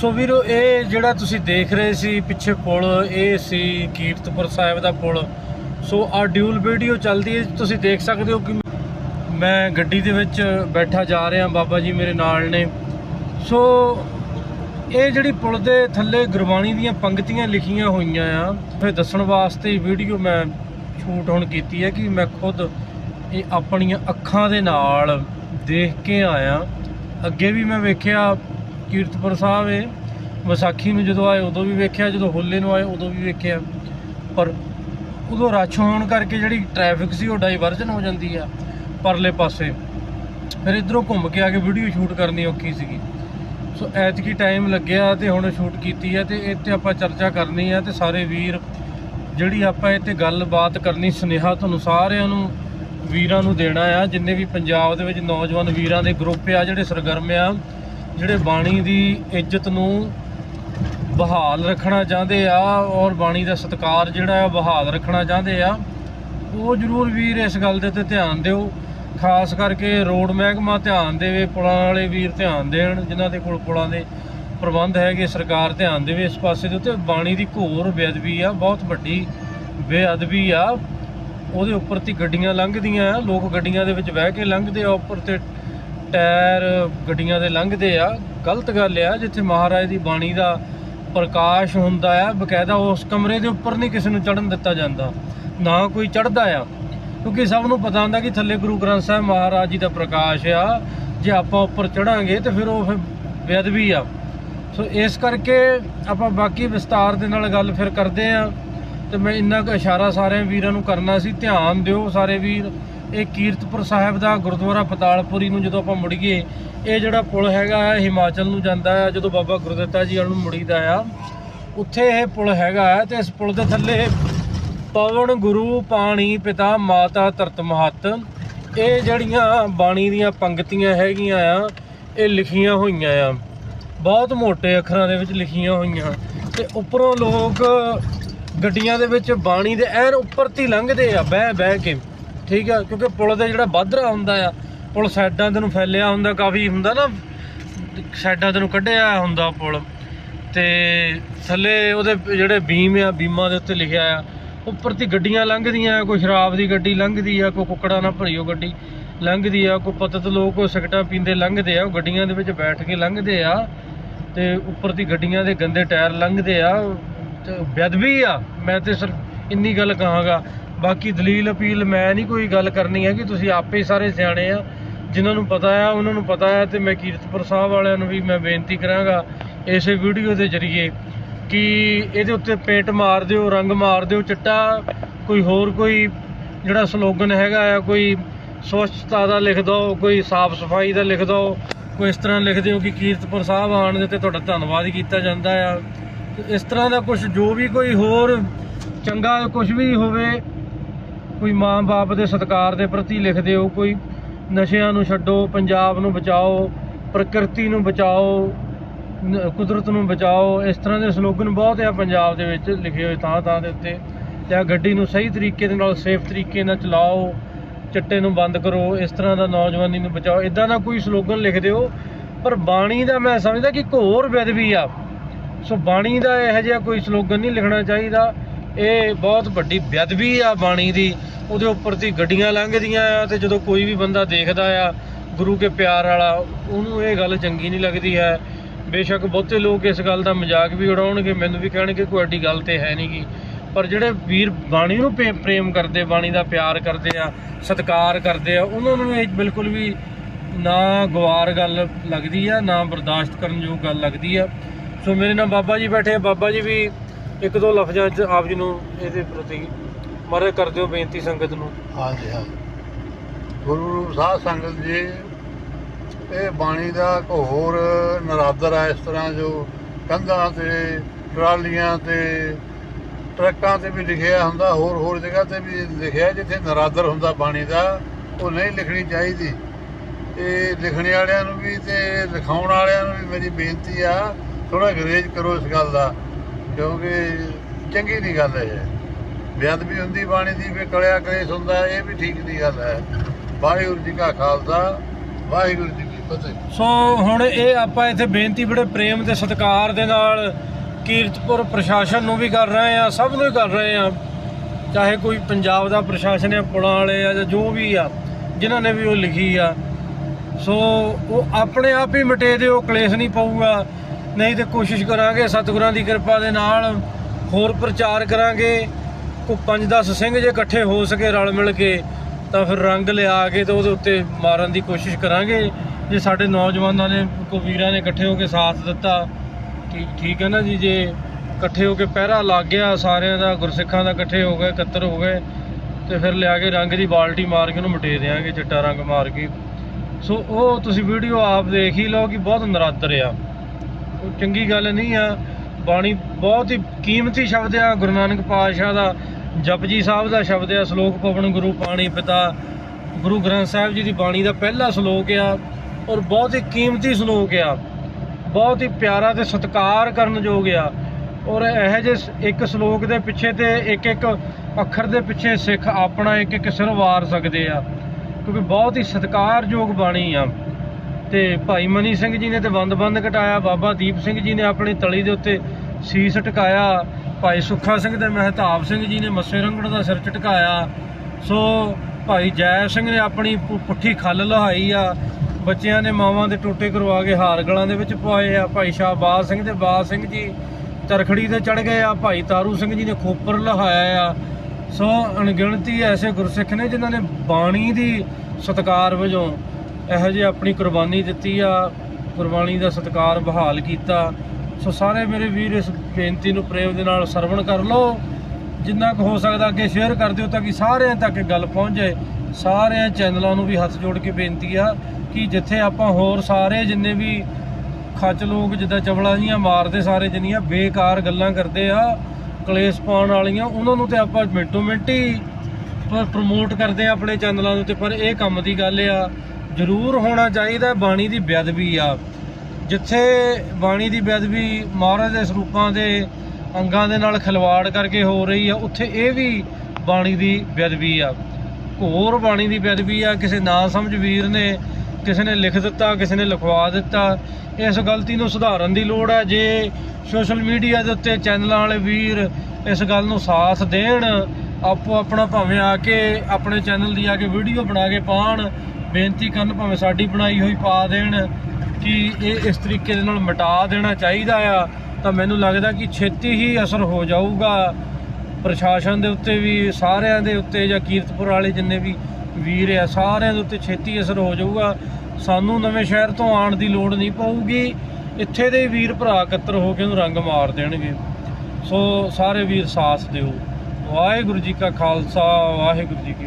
ਸੋ ਵੀਰੋ, ਇਹ ਜਿਹੜਾ ਤੁਸੀਂ ਦੇਖ ਰਹੇ ਸੀ ਪਿੱਛੇ ਪੁਲ, ਇਹ ਸੀ ਕੀਰਤਪੁਰ ਸਾਹਿਬ ਦਾ ਪੁਲ। ਸੋ ਆ ਡਿਊਲ ਵੀਡੀਓ ਚੱਲਦੀ ਹੈ, ਤੁਸੀਂ ਦੇਖ ਸਕਦੇ ਹੋ ਕਿ ਮੈਂ ਗੱਡੀ ਦੇ ਵਿੱਚ ਬੈਠਾ ਜਾ ਰਿਹਾ, ਬਾਬਾ ਜੀ ਮੇਰੇ ਨਾਲ ਨੇ। ਸੋ ਇਹ ਜਿਹੜੀ ਪੁਲ ਦੇ ਥੱਲੇ ਗੁਰਬਾਣੀ ਦੀਆਂ ਪੰਕਤੀਆਂ ਲਿਖੀਆਂ ਹੋਈਆਂ ਆ ਫਿਰ ਦੱਸਣ ਵਾਸਤੇ ਵੀਡੀਓ ਮੈਂ ਸ਼ੂਟ ਹੁਣ ਕੀਤੀ ਹੈ ਕਿ ਮੈਂ ਖੁਦ ਇਹ ਆਪਣੀਆਂ ਅੱਖਾਂ ਦੇ ਨਾਲ ਦੇਖ ਕੇ ਆਇਆ। ਅੱਗੇ ਵੀ ਮੈਂ ਵੇਖਿਆ ਕੀਰਤਪੁਰ ਸਾਹਿਬ ਹੈ ਵਿਸਾਖੀ ਨੂੰ ਜਦੋਂ ਆਏ, ਉਦੋਂ ਵੀ ਵੇਖਿਆ, ਜਦੋਂ ਹੋਲੇ ਨੂੰ ਆਏ, ਉਦੋਂ ਵੀ ਵੇਖਿਆ। ਪਰ ਉਦੋਂ ਰਸ਼ ਹੋਣ ਕਰਕੇ ਜਿਹੜੀ ਟ੍ਰੈਫਿਕ ਸੀ, ਉਹ ਡਾਈਵਰਜਨ ਹੋ ਜਾਂਦੀ ਆ ਪਰਲੇ ਪਾਸੇ। ਫਿਰ ਇਧਰੋਂ ਘੁੰਮ ਕੇ ਆ ਕੇ ਵੀਡੀਓ ਸ਼ੂਟ ਕਰਨੀ ਔਖੀ ਸੀਗੀ। ਸੋ ਐਤਕੀ ਟਾਈਮ ਲੱਗਿਆ ਤੇ ਹੁਣ ਸ਼ੂਟ ਕੀਤੀ ਹੈ ਤੇ ਇੱਥੇ ਆਪਾਂ ਚਰਚਾ ਕਰਨੀ ਹੈ ਤੇ ਸਾਰੇ ਵੀਰ, ਜਿਹੜੀ ਆਪਾਂ ਇੱਥੇ ਗੱਲਬਾਤ ਕਰਨੀ ਸੁਨੇਹਾ ਤੁਹਾਨੂੰ ਸਾਰਿਆਂ ਨੂੰ, ਵੀਰਾਂ ਨੂੰ ਦੇਣਾ ਆ। ਜਿੰਨੇ ਵੀ ਪੰਜਾਬ ਦੇ ਵਿੱਚ ਨੌਜਵਾਨ ਵੀਰਾਂ ਦੇ ਗਰੁੱਪ ਆ, ਜਿਹੜੇ ਸਰਗਰਮ ਆ ਜਿਹੜੇ ਬਾਣੀ ਦੀ ਇੱਜ਼ਤ ਨੂੰ ਬਹਾਲ ਰੱਖਣਾ ਚਾਹੁੰਦੇ ਆ ਔਰ ਬਾਣੀ ਦਾ ਸਤਿਕਾਰ ਜਿਹੜਾ ਆ ਬਹਾਲ ਰੱਖਣਾ ਚਾਹੁੰਦੇ ਆ, ਉਹ ਜਰੂਰ ਵੀਰ ਇਸ ਗੱਲ ਦੇ ਤੇ ਧਿਆਨ ਦਿਓ। ਖਾਸ ਕਰਕੇ ਰੋਡ ਮਹਿਕਮਾ ਧਿਆਨ ਦੇਵੇ, ਪੁਲਾਂ ਵਾਲੇ ਵੀਰ ਧਿਆਨ ਦੇਣ, ਜਿਨ੍ਹਾਂ ਦੇ ਕੋਲ ਪੁਲਾਂ ਦੇ ਪ੍ਰਬੰਧ ਹੈਗੇ, ਸਰਕਾਰ ਧਿਆਨ ਦੇਵੇ ਇਸ ਪਾਸੇ ਦੇ ਉੱਤੇ। ਬਾਣੀ ਦੀ ਘੋਰ ਬੇਅਦਬੀ ਆ, ਬਹੁਤ ਵੱਡੀ ਬੇਅਦਬੀ ਆ। ਉਹਦੇ ਉੱਪਰ ਤੇ ਗੱਡੀਆਂ ਲੰਘਦੀਆਂ ਆ ਲੋਕ ਗੱਡੀਆਂ ਦੇ ਵਿੱਚ ਬਹਿ ਕੇ ਲੰਘਦੇ ਆ, ਉੱਪਰ ਤੇ ਟਾਇਰ ਗੱਡੀਆਂ ਦੇ ਲੰਘਦੇ ਆ। ਗਲਤ ਗੱਲ ਆ, ਜਿੱਥੇ ਮਹਾਰਾਜ ਦੀ ਬਾਣੀ ਦਾ ਪ੍ਰਕਾਸ਼ ਹੁੰਦਾ ਆ, ਬਕਾਇਦਾ ਉਸ ਕਮਰੇ ਦੇ ਉੱਪਰ ਨਹੀਂ ਕਿਸੇ ਨੂੰ ਚੜਨ ਦਿੱਤਾ ਜਾਂਦਾ, ਨਾ ਕੋਈ ਚੜਦਾ ਆ। ਕਿਉਂਕਿ ਸਭ ਨੂੰ ਪਤਾ ਹੁੰਦਾ ਕਿ ਥੱਲੇ ਗੁਰੂ ਗ੍ਰੰਥ ਸਾਹਿਬ ਮਹਾਰਾਜ ਜੀ ਦਾ ਪ੍ਰਕਾਸ਼ ਆ, ਜੇ ਆਪਾਂ ਉੱਪਰ ਚੜਾਂਗੇ ਤੇ ਫਿਰ ਉਹ ਫਿਰ ਬੇਅਦਬੀ ਆ। ਸੋ ਇਸ ਕਰਕੇ ਆਪਾਂ ਬਾਕੀ ਵਿਸਤਾਰ ਦੇ ਨਾਲ ਗੱਲ ਫਿਰ ਕਰਦੇ ਆ। ਤੇ ਮੈਂ ਇੰਨਾ ਕੁ ਇਸ਼ਾਰਾ ਸਾਰਿਆਂ ਵੀਰਾਂ ਨੂੰ ਕਰਨਾ ਸੀ, ਧਿਆਨ ਦਿਓ ਸਾਰੇ ਵੀਰ। ਇਹ ਕੀਰਤਪੁਰ ਸਾਹਿਬ ਦਾ ਗੁਰਦੁਆਰਾ ਪਤਾਲਪੁਰੀ ਨੂੰ ਜਦੋਂ ਆਪਾਂ ਮੁੜੀਏ, ਇਹ ਜਿਹੜਾ ਪੁਲ ਹੈਗਾ ਹੈ, ਹਿਮਾਚਲ ਨੂੰ ਜਾਂਦਾ ਹੈ, ਜਦੋਂ ਬਾਬਾ ਗੁਰਦਿੱਤਾ ਜੀ ਵੱਲ ਨੂੰ ਮੁੜੀਦਾ ਆ, ਉੱਥੇ ਇਹ ਪੁਲ ਹੈਗਾ ਹੈ ਤੇ ਇਸ ਪੁਲ ਦੇ ਥੱਲੇ ਪਵਨ ਗੁਰੂ ਪਾਣੀ ਪਿਤਾ ਮਾਤਾ ਧਰਤ ਮਹੱਤ, ਇਹ ਜਿਹੜੀਆਂ ਬਾਣੀ ਦੀਆਂ ਪੰਕਤੀਆਂ ਹੈਗੀਆਂ ਆ, ਇਹ ਲਿਖੀਆਂ ਹੋਈਆਂ ਆ। ਬਹੁਤ ਮੋٹے ਅੱਖਰਾਂ ਦੇ ਵਿੱਚ ਲਿਖੀਆਂ ਹੋਈਆਂ। ਤੇ ਉੱਪਰੋਂ ਲੋਕ ਗੱਡੀਆਂ ਦੇ ਵਿੱਚ ਬਾਣੀ ਦੇ ਐਨ ਉੱਪਰ ਤੀ ਲੰਘਦੇ ਆ ਬਹਿ ਬਹਿ ਕੇ। ਠੀਕ ਆ, ਕਿਉਂਕਿ ਪੁਲ ਦਾ ਜਿਹੜਾ ਬਾਦਰਾ ਹੁੰਦਾ ਆ, ਪੁਲ ਸਾਈਡਾਂ ਤੇ ਨੂੰ ਫੈਲਿਆ ਹੁੰਦਾ, ਕਾਫੀ ਹੁੰਦਾ ਨਾ, ਸਾਈਡਾਂ ਤੇ ਨੂੰ ਕੱਢਿਆ ਹੁੰਦਾ ਪੁਲ। ਤੇ ਥੱਲੇ ਉਹਦੇ ਜਿਹੜੇ ਬੀਮ ਆ, ਬੀਮਾਂ ਦੇ ਉੱਤੇ ਲਿਖਿਆ ਆ ਉੱਪਰ ਦੀ ਗੱਡੀਆਂ ਲੰਘਦੀਆਂ ਕੋਈ ਸ਼ਰਾਬ ਦੀ ਗੱਡੀ ਲੰਘਦੀ ਆ, ਕੋਈ ਕੁੱਕੜਾਂ ਨਾਲ ਭਰੀ ਉਹ ਗੱਡੀ ਲੰਘਦੀ ਆ, ਕੋਈ ਪਤਤ ਲੋਕ ਸਿਗਟਾਂ ਪੀਂਦੇ ਲੰਘਦੇ ਆ, ਉਹ ਗੱਡੀਆਂ ਦੇ ਵਿੱਚ ਬੈਠ ਕੇ ਲੰਘਦੇ ਆ, ਤੇ ਉੱਪਰ ਦੀ ਗੱਡੀਆਂ ਦੇ ਗੰਦੇ ਟਾਇਰ ਲੰਘਦੇ ਆ ਬੇਅਦਬੀ ਆ, ਮੈਂ ਤੇ ਸਿਰਫ ਇੰਨੀ ਗੱਲ ਕਹਾਂਗਾ। ਬਾਕੀ ਦਲੀਲ ਅਪੀਲ ਮੈਂ ਨਹੀਂ ਕੋਈ ਗੱਲ ਕਰਨੀ ਹੈ ਕਿ ਤੁਸੀਂ ਆਪੇ ਸਾਰੇ ਸਿਆਣੇ ਆ। ਜਿਨ੍ਹਾਂ ਨੂੰ ਪਤਾ ਆ, ਉਹਨਾਂ ਨੂੰ ਪਤਾ ਆ ਤੇ ਮੈਂ ਕੀਰਤਪੁਰ ਸਾਹਿਬ ਵਾਲਿਆਂ ਨੂੰ ਵੀ ਮੈਂ ਬੇਨਤੀ ਕਰਾਂਗਾ ਇਸੇ ਵੀਡੀਓ ਦੇ ਜ਼ਰੀਏ ਕਿ ਇਹਦੇ ਉੱਤੇ ਪੇਂਟ ਮਾਰ ਦਿਓ, ਰੰਗ ਮਾਰ ਦਿਓ, ਚਿੱਟਾ ਕੋਈ ਹੋਰ ਕੋਈ ਜਿਹੜਾ ਸਲੋਗਨ ਹੈਗਾ ਆ, ਕੋਈ ਸਵੱਛਤਾ ਦਾ ਲਿਖ ਦਿਓ ਕੋਈ ਸਾਫ਼ ਸਫ਼ਾਈ ਦਾ ਲਿਖ ਦਿਓ ਕੋਈ ਇਸ ਤਰ੍ਹਾਂ ਲਿਖ ਦਿਓ ਕਿ ਕੀਰਤਪੁਰ ਸਾਹਿਬ ਆਉਣ ਦੇ ਤੇ ਤੁਹਾਡਾ ਧੰਨਵਾਦ ਕੀਤਾ ਜਾਂਦਾ ਆ। ਤੇ ਇਸ ਤਰ੍ਹਾਂ ਦਾ ਕੁਝ ਜੋ ਵੀ ਕੋਈ ਹੋਰ ਚੰਗਾ ਕੁਝ ਵੀ ਹੋਵੇ ਕੋਈ ਮਾਂ-ਬਾਪ ਦੇ ਸਤਿਕਾਰ ਦੇ ਪ੍ਰਤੀ ਲਿਖ ਦਿਓ ਕੋਈ ਨਸ਼ਿਆਂ ਨੂੰ ਛੱਡੋ, ਪੰਜਾਬ ਨੂੰ ਬਚਾਓ, ਪ੍ਰਕਿਰਤੀ ਨੂੰ ਬਚਾਓ ਕੁਦਰਤ ਨੂੰ ਬਚਾਓ, ਇਸ ਤਰ੍ਹਾਂ ਦੇ ਸਲੋਗਨ ਬਹੁਤ ਆ ਪੰਜਾਬ ਦੇ ਵਿੱਚ ਲਿਖੇ ਹੋਏ ਥਾਂ ਥਾਂ ਦੇ ਉੱਤੇ। ਤੇ ਆ ਗੱਡੀ ਨੂੰ ਸਹੀ ਤਰੀਕੇ ਦੇ ਨਾਲ, ਸੇਫ ਤਰੀਕੇ ਨਾਲ ਚਲਾਓ, ਚਿੱਟੇ ਨੂੰ ਬੰਦ ਕਰੋ, ਇਸ ਤਰ੍ਹਾਂ ਦਾ ਨੌਜਵਾਨੀ ਨੂੰ ਬਚਾਓ ਇਦਾਂ ਦਾ ਕੋਈ ਸਲੋਗਨ ਲਿਖ ਦਿਓ ਪਰ ਬਾਣੀ ਦਾ ਮੈਂ ਸਮਝਦਾ ਕਿ ਇੱਕ ਹੋਰ ਵਿਦਵੀ ਆ। ਸੋ ਬਾਣੀ ਦਾ ਇਹੋ ਜਿਹਾ ਕੋਈ ਸਲੋਗਨ ਨਹੀਂ ਲਿਖਣਾ ਚਾਹੀਦਾ। ਇਹ ਬਹੁਤ ਵੱਡੀ ਬੇਅਦਬੀ ਆ ਬਾਣੀ ਦੀ। ਉਹਦੇ ਉੱਪਰ ਦੀ ਗੱਡੀਆਂ ਲੰਘਦੀਆਂ ਆ ਤੇ ਜਦੋਂ ਕੋਈ ਵੀ ਬੰਦਾ ਦੇਖਦਾ ਆ, ਗੁਰੂ ਕੇ ਪਿਆਰ ਵਾਲਾ, ਉਹਨੂੰ ਇਹ ਗੱਲ ਚੰਗੀ ਨਹੀਂ ਲੱਗਦੀ ਹੈ। ਬੇਸ਼ੱਕ ਬਹੁਤੇ ਲੋਕ ਇਸ ਗੱਲ ਦਾ ਮਜ਼ਾਕ ਵੀ ਉਡਾਉਣਗੇ, ਮੈਨੂੰ ਵੀ ਕਹਿਣਗੇ ਕੋਈ ਐਡੀ ਗੱਲ ਤੇ ਹੈ ਨਹੀਂਗੀ ਪਰ ਜਿਹੜੇ ਵੀਰ ਬਾਣੀ ਨੂੰ ਪ੍ਰੇ- ਪ੍ਰੇਮ ਕਰਦੇ, ਬਾਣੀ ਦਾ ਪਿਆਰ ਕਰਦੇ ਆ, ਸਤਿਕਾਰ ਕਰਦੇ ਆ, ਉਹਨਾਂ ਨੂੰ ਇਹ ਬਿਲਕੁਲ ਵੀ ਨਾ ਗਵਾਰ ਗੱਲ ਲੱਗਦੀ ਆ, ਨਾ ਬਰਦਾਸ਼ਤ ਕਰਨ ਯੋਗ ਗੱਲ ਲੱਗਦੀ ਆ। ਸੋ ਮੇਰੇ ਨਾਲ ਬਾਬਾ ਜੀ ਬੈਠੇ ਆ, ਬਾਬਾ ਜੀ ਵੀ ਇੱਕ ਦੋ ਲਫ਼ਜ਼ਾਂ 'ਚ ਆਪ ਜੀ ਨੂੰ ਇਹਦੇ ਪ੍ਰਤੀ ਮਾਰੇ ਕਰ ਦਿਓ ਬੇਨਤੀ ਸੰਗਤ ਨੂੰ। ਹਾਂਜੀ ਹਾਂ ਗੁਰੂ ਸਾਹਿਬ ਸੰਗਤ ਜੀ, ਇਹ ਬਾਣੀ ਦਾ ਇੱਕ ਹੋਰ ਨਰਾਦਰ ਆ ਇਸ ਤਰ੍ਹਾਂ ਜੋ ਕੰਧਾਂ ਤੇ, ਟਰਾਲੀਆਂ ਤੇ, ਟਰੱਕਾਂ ਤੇ ਵੀ ਲਿਖਿਆ ਹੁੰਦਾ, ਹੋਰ ਹੋਰ ਜਗ੍ਹਾ ਤੇ ਵੀ ਲਿਖਿਆ ਜਿੱਥੇ ਨਰਾਦਰ ਹੁੰਦਾ ਬਾਣੀ ਦਾ, ਉਹ ਨਹੀਂ ਲਿਖਣੀ ਚਾਹੀਦੀ। ਇਹ ਲਿਖਣ ਵਾਲਿਆਂ ਨੂੰ ਵੀ ਤੇ ਲਿਖਾਉਣ ਵਾਲਿਆਂ ਨੂੰ ਵੀ ਮੇਰੀ ਬੇਨਤੀ ਆ ਥੋੜਾ ਗਰੇਜ ਕਰੋ ਇਸ ਗੱਲ ਦਾ। ਕਿਉਂਕਿ ਚੰਗੀ ਨਹੀਂ ਗੱਲ ਹੈ। ਇਹ ਬੇਅਦਬੀ ਹੁੰਦੀ, ਬਾਣੀ ਦੀ ਵੀ ਕਲਿਆ ਕਲੇਸ਼ ਹੁੰਦਾ, ਇਹ ਵੀ ਠੀਕ ਨਹੀਂ ਗੱਲ ਹੈ। ਵਾਹਿਗੁਰੂ ਜੀ ਕਾ ਖਾਲਸਾ, ਵਾਹਿਗੁਰੂ ਜੀ ਕੀ ਫਤਿਹ। ਸੋ ਹੁਣ ਇਹ ਆਪਾਂ ਇੱਥੇ ਬੇਨਤੀ ਬੜੇ ਪ੍ਰੇਮ ਤੇ ਸਤਿਕਾਰ ਦੇ ਨਾਲ ਕੀਰਤਪੁਰ ਪ੍ਰਸ਼ਾਸਨ ਨੂੰ ਵੀ ਕਰ ਰਹੇ ਆ ਸਭ ਨੂੰ ਹੀ ਕਰ ਰਹੇ ਆ ਚਾਹੇ ਕੋਈ ਪੰਜਾਬ ਦਾ ਪ੍ਰਸ਼ਾਸਨ ਆ ਪੁਲਾਂ ਵਾਲੇ ਆ ਜਾਂ ਜੋ ਵੀ ਆ, ਜਿਨ੍ਹਾਂ ਨੇ ਵੀ ਉਹ ਲਿਖੀ ਆ। ਸੋ ਉਹ ਆਪਣੇ ਆਪ ਹੀ ਮਿਟੇ ਦਿਓ, ਕਲੇਸ਼ ਨਹੀਂ ਪਊਗਾ। ਨਹੀਂ ਤੇ ਕੋਸ਼ਿਸ਼ ਕਰਾਂਗੇ, ਸਤਿਗੁਰਾਂ ਦੀ ਕਿਰਪਾ ਦੇ ਨਾਲ ਹੋਰ ਪ੍ਰਚਾਰ ਕਰਾਂਗੇ। ਕੋ 5-10 ਸਿੰਘ ਜੇ ਇਕੱਠੇ ਹੋ ਸਕੇ ਰਲ ਮਿਲ ਕੇ, ਤਾਂ ਫਿਰ ਰੰਗ ਲਿਆ ਕੇ ਤੇ ਉਹਦੇ ਉੱਤੇ ਮਾਰਨ ਦੀ ਕੋਸ਼ਿਸ਼ ਕਰਾਂਗੇ। ਜੇ ਸਾਡੇ ਨੌਜਵਾਨਾਂ ਨੇ, ਕੋ ਵੀਰਾਂ ਨੇ ਇਕੱਠੇ ਹੋ ਕੇ ਸਾਥ ਦਿੱਤਾ ਠੀਕ ਠੀਕ ਹੈ ਨਾ ਜੀ, ਜੇ ਇਕੱਠੇ ਹੋ ਕੇ ਪਹਿਰਾ ਲੱਗ ਗਿਆ, ਸਾਰਿਆਂ ਦਾ, ਗੁਰਸਿੱਖਾਂ ਦਾ ਇਕੱਠੇ ਹੋ ਗਏ, ਇਕੱਤਰ ਹੋ ਗਏ, ਤੇ ਫਿਰ ਲਿਆ ਕੇ ਰੰਗ ਦੀ ਬਾਲਟੀ ਮਾਰ ਕੇ ਉਹਨੂੰ ਮਟੇ ਦੇਾਂਗੇ ਚਿੱਟਾ ਰੰਗ ਮਾਰ ਕੇ। ਸੋ ਉਹ ਤੁਸੀਂ ਵੀਡੀਓ ਆਪ ਦੇਖ ਹੀ ਲਓ ਕਿ ਬਹੁਤ ਨਰਾਦਰ ਆ। ਉਹ ਚੰਗੀ ਗੱਲ ਨਹੀਂ ਆ। ਬਾਣੀ ਬਹੁਤ ਹੀ ਕੀਮਤੀ ਸ਼ਬਦ ਆ, ਗੁਰੂ ਨਾਨਕ ਪਾਤਸ਼ਾਹ ਦਾ, ਜਪਜੀ ਸਾਹਿਬ ਦਾ ਸ਼ਬਦ ਆ, ਸ਼ਲੋਕ ਪਵਨ ਗੁਰੂ ਪਾਣੀ ਪਿਤਾ। ਗੁਰੂ ਗ੍ਰੰਥ ਸਾਹਿਬ ਜੀ ਦੀ ਬਾਣੀ ਦਾ ਪਹਿਲਾ ਸ਼ਲੋਕ ਆ ਔਰ ਬਹੁਤ ਹੀ ਕੀਮਤੀ ਸ਼ਲੋਕ ਆ। ਬਹੁਤ ਹੀ ਪਿਆਰਾ ਤੇ ਸਤਿਕਾਰ ਕਰਨ ਯੋਗ ਆ। ਔਰ ਇਹ ਜਿਹੇ ਇੱਕ ਸ਼ਲੋਕ ਦੇ ਪਿੱਛੇ ਤੇ ਇੱਕ ਇੱਕ ਅੱਖਰ ਦੇ ਪਿੱਛੇ ਸਿੱਖ ਆਪਣਾ ਇੱਕ ਇੱਕ ਸਿਰ ਵਾਰ ਸਕਦੇ ਆ। ਕਿਉਂਕਿ ਬਹੁਤ ਹੀ ਸਤਿਕਾਰਯੋਗ ਬਾਣੀ ਆ। ਤੇ ਭਾਈ ਮਨੀ ਸਿੰਘ ਜੀ ਨੇ ਤੇ ਬੰਦ-ਬੰਦ ਕਟਾਇਆ ਬਾਬਾ ਦੀਪ ਸਿੰਘ ਜੀ ਨੇ ਆਪਣੀ ਤਲੀ ਦੇ ਉੱਤੇ ਸੀਸ ਟਿਕਾਇਆ ਭਾਈ ਸੁੱਖਾ ਸਿੰਘ ਤੇ ਮਹਿਤਾਬ ਸਿੰਘ ਜੀ ਨੇ ਮੱਸੇ ਰੰਗੜ ਦਾ ਸਿਰ ਝਟਕਾਇਆ। ਸੋ ਭਾਈ ਜੈ ਸਿੰਘ ਨੇ ਆਪਣੀ ਪੁ- ਪੁੱਠੀ ਖੱਲ ਲਹਾਈ ਆ, ਬੱਚਿਆਂ ਨੇ ਮਾਵਾਂ ਦੇ ਟੋਟੇ ਕਰਵਾ ਕੇ ਹਾਰ ਗਲਾਂ ਦੇ ਵਿੱਚ ਪਵਾਏ ਆ। ਭਾਈ ਸ਼ਾਹਬਾਜ਼ ਸਿੰਘ ਤੇ ਬਾਜ਼ ਸਿੰਘ ਜੀ ਤਰਖੜੀ ਤੇ ਚੜ ਗਏ ਆ, ਭਾਈ ਤਾਰੂ ਸਿੰਘ ਜੀ ਨੇ ਖੋਪਰ ਲਹਾਇਆ ਆ। ਸੋ ਅਣਗਿਣਤੀ ਐਸੇ ਗੁਰਸਿੱਖ ਨੇ ਜਿਨ੍ਹਾਂ ਨੇ ਬਾਣੀ ਦੀ ਸਤਕਾਰ ਵਜੋਂ ਇਹੋ ਜਿਹੀ ਆਪਣੀ ਕੁਰਬਾਨੀ ਦਿੱਤੀ ਆ, ਕੁਰਬਾਨੀ ਦਾ ਸਤਕਾਰ ਬਹਾਲ ਕੀਤਾ। ਸੋ ਸਾਰੇ ਮੇਰੇ ਵੀਰ ਇਸ ਬੇਨਤੀ ਨੂੰ ਪ੍ਰੇਮ ਦੇ ਨਾਲ ਸਰਵਣ ਕਰ ਲਓ। ਜਿੰਨਾ ਕੁ ਹੋ ਸਕਦਾ ਅੱਗੇ ਸ਼ੇਅਰ ਕਰ ਦਿਓ ਤਾਂ ਕਿ ਸਾਰਿਆਂ ਤੱਕ ਗੱਲ ਪਹੁੰਚ। ਜਾਏ ਸਾਰਿਆਂ ਚੈਨਲਾਂ ਨੂੰ ਵੀ ਹੱਥ ਜੋੜ ਕੇ ਬੇਨਤੀ ਆ ਕਿ ਜਿੱਥੇ ਆਪਾਂ ਹੋਰ ਸਾਰੇ ਜਿੰਨੇ ਵੀ ਖੱਚ ਲੋਕ ਜਿੱਦਾਂ ਚਵਲਾ ਜੀਆਂ ਮਾਰਦੇ ਸਾਰੇ ਜਿੰਨੀਆਂ ਬੇਕਾਰ ਗੱਲਾਂ ਕਰਦੇ ਆ, ਕਲੇਸ਼ ਪਾਉਣ ਵਾਲੀਆਂ, ਉਹਨਾਂ ਨੂੰ ਤੇ ਆਪਾਂ ਮਿੰਟੋ ਮਿੰਟ ਹੀ ਪ੍ਰਮੋਟ ਕਰਦੇ ਆ ਆਪਣੇ ਚੈਨਲਾਂ ਦੇ ਉੱਤੇ ਪਰ ਇਹ ਕੰਮ ਦੀ ਗੱਲ ਆ ਜ਼ਰੂਰ ਹੋਣਾ ਚਾਹੀਦਾ ਬਾਣੀ ਦੀ ਬੇਅਦਬੀ ਆ। ਜਿੱਥੇ ਬਾਣੀ ਦੀ ਬੇਅਦਬੀ ਮਹਾਰਾਜ ਦੇ ਸਰੂਪਾਂ ਦੇ ਅੰਗਾਂ ਦੇ ਨਾਲ ਖਿਲਵਾੜ ਕਰਕੇ ਹੋ ਰਹੀ ਆ, ਉੱਥੇ ਇਹ ਵੀ ਬਾਣੀ ਦੀ ਬੇਅਦਬੀ ਆ। ਘੋਰ ਬਾਣੀ ਦੀ ਬੇਅਦਬੀ ਆ, ਕਿਸੇ ਨਾ ਸਮਝ ਵੀਰ ਨੇ ਕਿਸੇ ਨੇ ਲਿਖ ਦਿੱਤਾ, ਕਿਸੇ ਨੇ ਲਿਖਵਾ ਦਿੱਤਾ, ਇਸ ਗਲਤੀ ਨੂੰ ਸੁਧਾਰਨ ਦੀ ਲੋੜ ਹੈ ਜੇ ਸੋਸ਼ਲ ਮੀਡੀਆ ਦੇ ਉੱਤੇ ਚੈਨਲਾਂ ਵਾਲੇ ਵੀਰ ਇਸ ਗੱਲ ਨੂੰ ਸਾਥ ਦੇਣ, ਆਪੋ ਆਪਣਾ ਭਾਵੇਂ ਆ ਕੇ ਆਪਣੇ ਚੈਨਲ ਦੀ ਆ ਕੇ ਵੀਡੀਓ ਬਣਾ ਕੇ ਪਾਣ ਬੇਨਤੀ ਕਰਨ ਭਾਵੇਂ ਸਾਡੀ ਬਣਾਈ ਹੋਈ ਪਾ ਦੇਣ ਕਿ ਇਹ ਇਸ ਤਰੀਕੇ ਦੇ ਨਾਲ ਮਿਟਾ ਦੇਣਾ ਚਾਹੀਦਾ ਆ, ਤਾਂ ਮੈਨੂੰ ਲੱਗਦਾ ਕਿ ਛੇਤੀ ਹੀ ਅਸਰ ਹੋ ਜਾਊਗਾ। ਪ੍ਰਸ਼ਾਸਨ ਦੇ ਉੱਤੇ ਵੀ, ਸਾਰਿਆਂ ਦੇ ਉੱਤੇ ਜਾਂ ਕੀਰਤਪੁਰ ਵਾਲੇ ਜਿੰਨੇ ਵੀ ਵੀਰ ਆ, ਸਾਰਿਆਂ ਦੇ ਉੱਤੇ ਛੇਤੀ ਅਸਰ ਹੋ ਜਾਊਗਾ। ਸਾਨੂੰ ਨਵੇਂ ਸ਼ਹਿਰ ਤੋਂ ਆਉਣ ਦੀ ਲੋੜ ਨਹੀਂ ਪਊਗੀ। ਇੱਥੇ ਦੇ ਵੀਰ ਭਰਾ ਇਕੱਤਰ ਹੋ ਕੇ ਉਹਨੂੰ ਰੰਗ ਮਾਰ ਦੇਣਗੇ। ਸੋ ਸਾਰੇ ਵੀਰ ਸਾਥ ਦਿਓ। ਵਾਹਿਗੁਰੂ ਜੀ ਕਾ ਖਾਲਸਾ, ਵਾਹਿਗੁਰੂ ਜੀ ਕੀ